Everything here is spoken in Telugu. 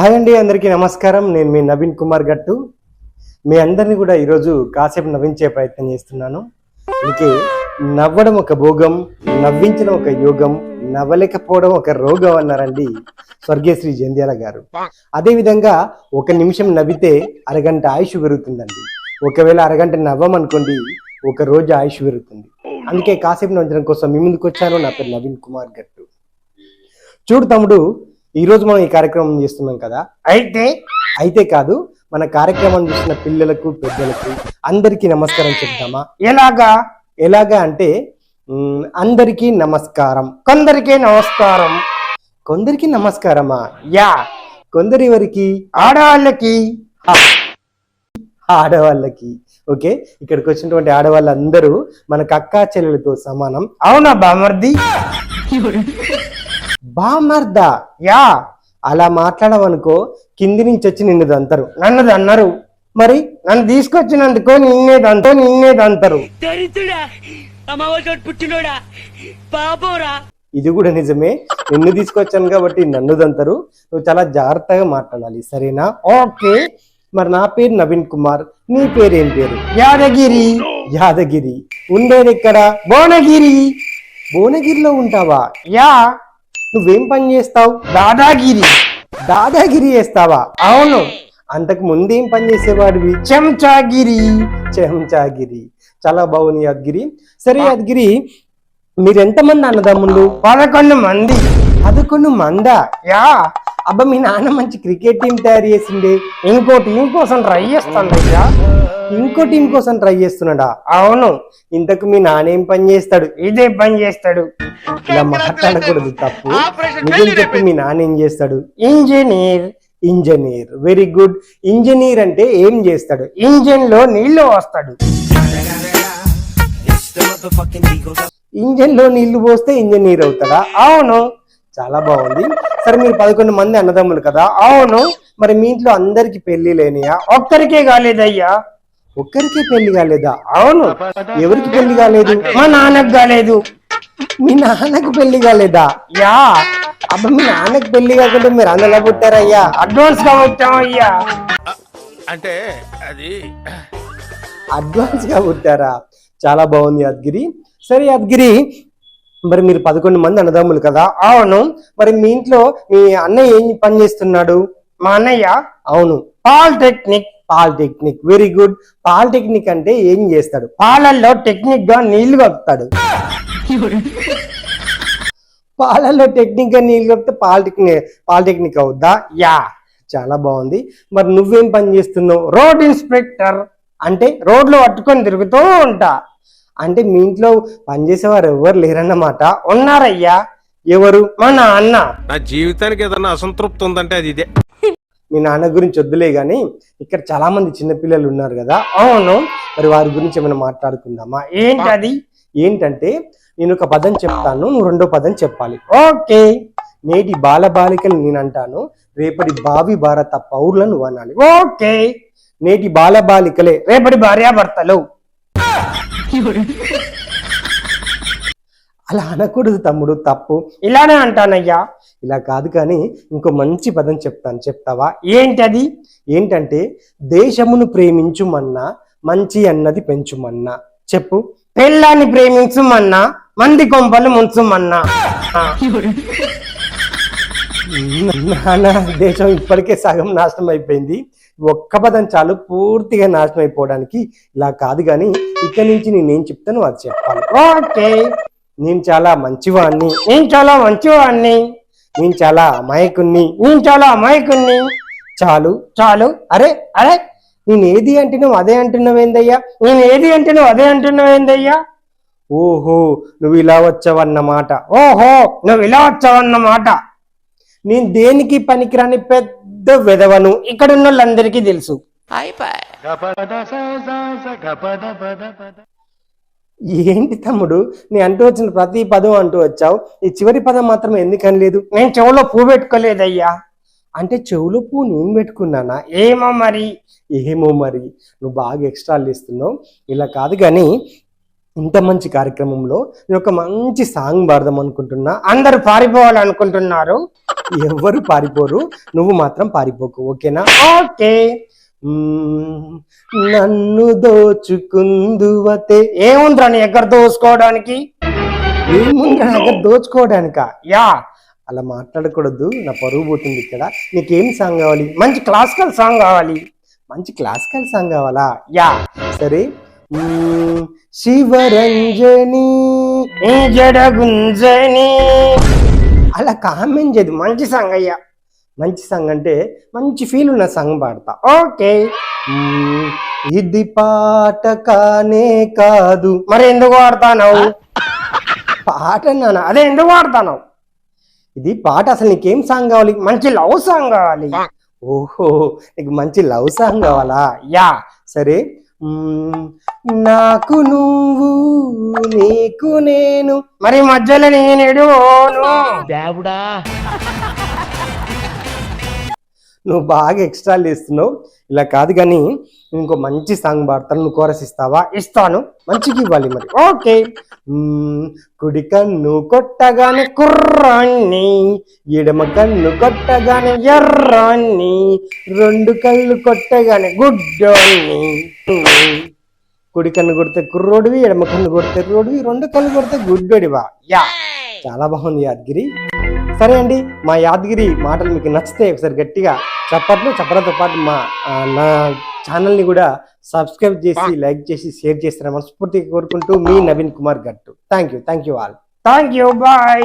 హాయ్ అండి అందరికీ నమస్కారం. నేను మీ నవీన్ కుమార్ గట్టు. మీ అందరిని కూడా ఈరోజు కాసేపు నవ్వించే ప్రయత్నం చేస్తున్నాను. అందుకే నవ్వడం ఒక భోగం నవ్వించడం ఒక యోగం నవ్వలేకపోవడం ఒక రోగం అన్నారండి స్వర్గీయ శ్రీ జంధ్యాల గారు. అదేవిధంగా ఒక నిమిషం నవ్వితే అరగంట ఆయుష్ పెరుగుతుందండి. ఒకవేళ అరగంట నవ్వమనుకోండి ఒక రోజు ఆయుష్ పెరుగుతుంది. అందుకే కాసేపు నవ్వించడం కోసం మీ ముందుకు వచ్చాను. నా పేరు నవీన్ కుమార్ గట్టు. చూడు తమ్ముడు ఈ రోజు మనం ఈ కార్యక్రమం చేస్తున్నాం కదా? అయితే అయితే కాదు మన కార్యక్రమం చూసిన పిల్లలకు పెద్దలకు అందరికీ నమస్కారం చెప్తామా ఎలాగా? ఎలాగా అంటే అందరికీ నమస్కారం. కొందరికే నమస్కారం. కొందరికి నమస్కారమా? యా. కొందరి వరకు? ఆడవాళ్ళకి. ఆడవాళ్ళకి. ఓకే ఇక్కడికి వచ్చినటువంటి ఆడవాళ్ళందరూ మనకు అక్కా చెల్లెలతో సమానం. అవునా బామర్ది? బామర్దా. యా. అలా మాట్లాడమనుకో కింది నుంచి వచ్చి నిన్ను దంతరు నన్ను అన్నారు. మరి నన్ను తీసుకొచ్చినందుకో నిన్నేదంతో పాపోరా. ఇది కూడా నిజమే. నిన్ను తీసుకొచ్చాను కాబట్టి నన్ను దంతరు నువ్వు చాలా జాగ్రత్తగా మాట్లాడాలి సరేనా? ఓకే. మరి నా పేరు నవీన్ కుమార్. నీ పేరు ఏం పేరు? యాదగిరి. యాదగిరి. ఉండేది ఎక్కడ? భువనగిరి. భువనగిరిలో ఉంటావా? యా. నువ్వేం పని చేస్తావు? దాదాగిరి. దాదాగిరి చేస్తావా? అవును. అంతకు ముందేం పని చేసేవాడివి? చెంచాగిరి. చెంచాగిరి. చాలా బాగుంది యాదగిరి. సరే యాదగిరి మీరు ఎంతమంది అన్నదమ్ముళ్ళు పదకొండు మంది. పదకొండు మందా? యా. అబ్బా మీ నాన్న మంచి క్రికెట్ టీం తయారు చేసిండే. ఇంకో టీం కోసం ట్రై చేస్తాను అయ్యా. ఇంకో టీం కోసం ట్రై చేస్తున్నాడా? అవును ఇంతకు మీ నాన్న ఏం పని చేస్తాడు? ఇదే పని చేస్తాడు. ఇలా మాట్లాడకూడదు తప్పు. నిజం చెప్పి మీ నాన్న ఏం చేస్తాడు? Engineer engineer very good engineer అంటే ఏం చేస్తాడు? ఇంజిన్లో నీళ్ళు వస్తాడు ఇంజన్లో నీళ్ళు పోస్తే ఇంజనీర్ అవుతాడా? అవును చాలా బాగుంది. సరే మీరు పదకొండు మంది అన్నదమ్ములు కదా? అవును. మరి మీ ఇంట్లో అందరికి పెళ్ళి లేనియా? ఒక్కరికే కాలేదయ్యా. ఒక్కరికే పెళ్ళి కాలేదా? అవును. ఎవరికి పెళ్ళి కాలేదు? మా నాన్నకు కాలేదు. మీ నాన్నకు పెళ్ళి కాలేదా? యా. అబ్బా మీ నాన్నకు పెళ్ళి కాకుండా మీరు అందులో పుట్టారయ్యా. అడ్వాన్స్గా వచ్చామయ్యా అంటే అది అడ్వాన్స్గా పుట్టారా? చాలా బాగుంది యాదగిరి. సరే యాదగిరి మరి మీరు పదకొండు మంది అన్నదమ్ములు కదా? అవును మరి మీ ఇంట్లో మీ అన్నయ్య ఏం పని చేస్తున్నాడు? మా అన్నయ్య? అవును. Polytechnic. Polytechnic. Very good. Polytechnic అంటే ఏం చేస్తాడు? పాలల్లో టెక్నిక్గా నీళ్ళు కలుపుతాడు. పాలల్లో టెక్నిక్గా నీళ్ళు కప్పితే పాలిటెక్నిక్ పాలిటెక్నిక్ అవుద్దా? యా. చాలా బాగుంది. మరి నువ్వేం పని చేస్తున్నావు? Road inspector. అంటే రోడ్లు పట్టుకొని తిరుగుతూ ఉంటా. అంటే మీ ఇంట్లో పనిచేసేవారు ఎవరు లేరన్నమాట. ఉన్నారయ్యా. ఎవరు? మా నాన్న. నా జీవితానికి ఏదన్నా అసంతృప్తి ఉందంటే అది ఇదే. మీ నాన్న గురించి వద్దులే గాని ఇక్కడ చాలా మంది చిన్నపిల్లలు ఉన్నారు కదా. అవును. మరి వారి గురించి ఏమైనా మాట్లాడుకుందామా? ఏంటది? ఏంటంటే నేను ఒక పదం చెప్తాను. నువ్వు రెండో పదం చెప్పాలి. ఓకే. నేటి బాల బాలికలు నేను అంటాను. రేపటి భావి భారత పౌరులను అనాలి. ఓకే. నేటి బాల బాలికలే రేపటి భార్యాభర్తలు. అలా అనకూడదు తమ్ముడు తప్పు. ఇలానే అంటానయ్యా. ఇలా కాదు కానీ ఇంకో మంచి పదం చెప్తాను. చెప్తావా? ఏంటది? ఏంటంటే దేశమును ప్రేమించుమన్నా మంచి అన్నది పెంచుమన్నా. చెప్పు. పెళ్ళాన్ని ప్రేమించుమన్నా మంది కొంపలు ముంచుమన్నా. నాన్న దేశం ఇప్పటికే సగం నాశనం అయిపోయింది. ఒక్క పదం చాలు పూర్తిగా నాశనం అయిపోవడానికి ఇలా కాదు కానీ ఇక్కడ నుంచి నేనేం చెప్తాను అది చెప్పాలి. ఓకే. నేను చాలా మంచివాణ్ణి. నేను చాలా మంచివాణ్ణి. నేను చాలా అమాయకుణ్ణి. నేను చాలా అమాయకుణ్ణి. చాలు చాలు. అరే అరే నేను ఏది అంటున్నావు అదే అంటున్నావేందయ్యా నేను ఏది అంటున్నావు అదే అంటున్నావు ఏందయ్యా? ఓహో నువ్వు ఇలా వచ్చావన్నమాట. ఓహో నువ్వు ఇలా వచ్చావన్నమాట. నేను దేనికి పనికిరాని పెద్ద వెదవను ఇక్కడ ఉన్న వాళ్ళందరికీ తెలుసు. ఏంటి తమ్ముడు? నీ అంటూ వచ్చిన ప్రతి పదం అంటూ వచ్చావు. ఈ చివరి పదం మాత్రం ఎందుకని లేదు? నేను చెవులో పువ్వు పెట్టుకోలేదయ్యా. అంటే చెవులో పువ్వు నేను పెట్టుకున్నానా? ఏమో మరి. ఏమో మరి. నువ్వు బాగా ఎక్స్ట్రాలు ఇస్తున్నావు. ఇలా కాదు కానీ ఇంత మంచి కార్యక్రమంలో నేను ఒక మంచి సాంగ్ పాడదాం అనుకుంటున్నా. అందరు పారిపోవాలనుకుంటున్నారు. ఎవరు పారిపోరు? నువ్వు మాత్రం పారిపోకు. ఓకేనా? ఓకే. నన్ను దోచుకుందువతే. ఏముందిరా నీ ఎక్కడ దోచుకోవడానికి? ఏముంది ఎక్కడ దోచుకోవడానిక? యా. అలా మాట్లాడకూడదు నా పరువు పోతుంది ఇక్కడ. నీకేం సాంగ్ కావాలి? మంచి క్లాసికల్ సాంగ్ కావాలి. మంచి క్లాసికల్ సాంగ్ కావాలా? యా. సరే. శివరంజని జడగుంజని. జడ గుంజని అలా కామెంట్ చేయదు మంచి సాంగ్ అయ్యా. మంచి సాంగ్ అంటే మంచి ఫీల్ ఉన్న సాంగ్ పాడతా. ఓకే. ఇది పాట కానే కాదు. మరి ఎందుకు వాడతావు పాట నాన్న అదే ఎందుకు వాడతావు ఇది పాట అసలు నీకేం సాంగ్ కావాలి? మంచి లవ్ సాంగ్ కావాలి. ఓహో నీకు మంచి లవ్ సాంగ్ కావాలా? యా. సరే. నాకు నువ్వు నీకు నేను. మరి మధ్యలో నేను ఎడువోను? దేవుడా. నువ్వు బాగా ఎక్స్ట్రా చేస్తున్నావు ఇలా కాదు కానీ ఇంకో మంచి సాంగ్ పాడతాను నువ్వు కోరస్ ఇస్తావా? ఇస్తాను. మంచిగా ఇవ్వాలి మరి. ఓకే. కుడి కన్ను కొట్టగానే కుర్రాన్ని ఎడమ కన్ను కొట్టగానే ఎర్రాన్ని రెండు కళ్ళు కొట్టగానే గుడ్డోన్ని కుడి కన్ను కొడితే కుర్రోడివి ఎడమ కన్ను కొడితే రోడివి రెండు కళ్ళు కొడితే గుడ్డోడివా? యా. చాలా బాగుంది యాదగిరి. సరే అండి మా యాదగిరి మాటలు మీకు నచ్చితే ఒకసారి గట్టిగా చప్పట్లు చప్పలతో పాటు మా నా ఛానల్ని కూడా సబ్స్క్రైబ్ చేసి లైక్ చేసి షేర్ చేస్తారని మనస్ఫూర్తిగా కోరుకుంటూ మీ Naveen Kumar Gattu. Thank you thank you all. Thank you bye.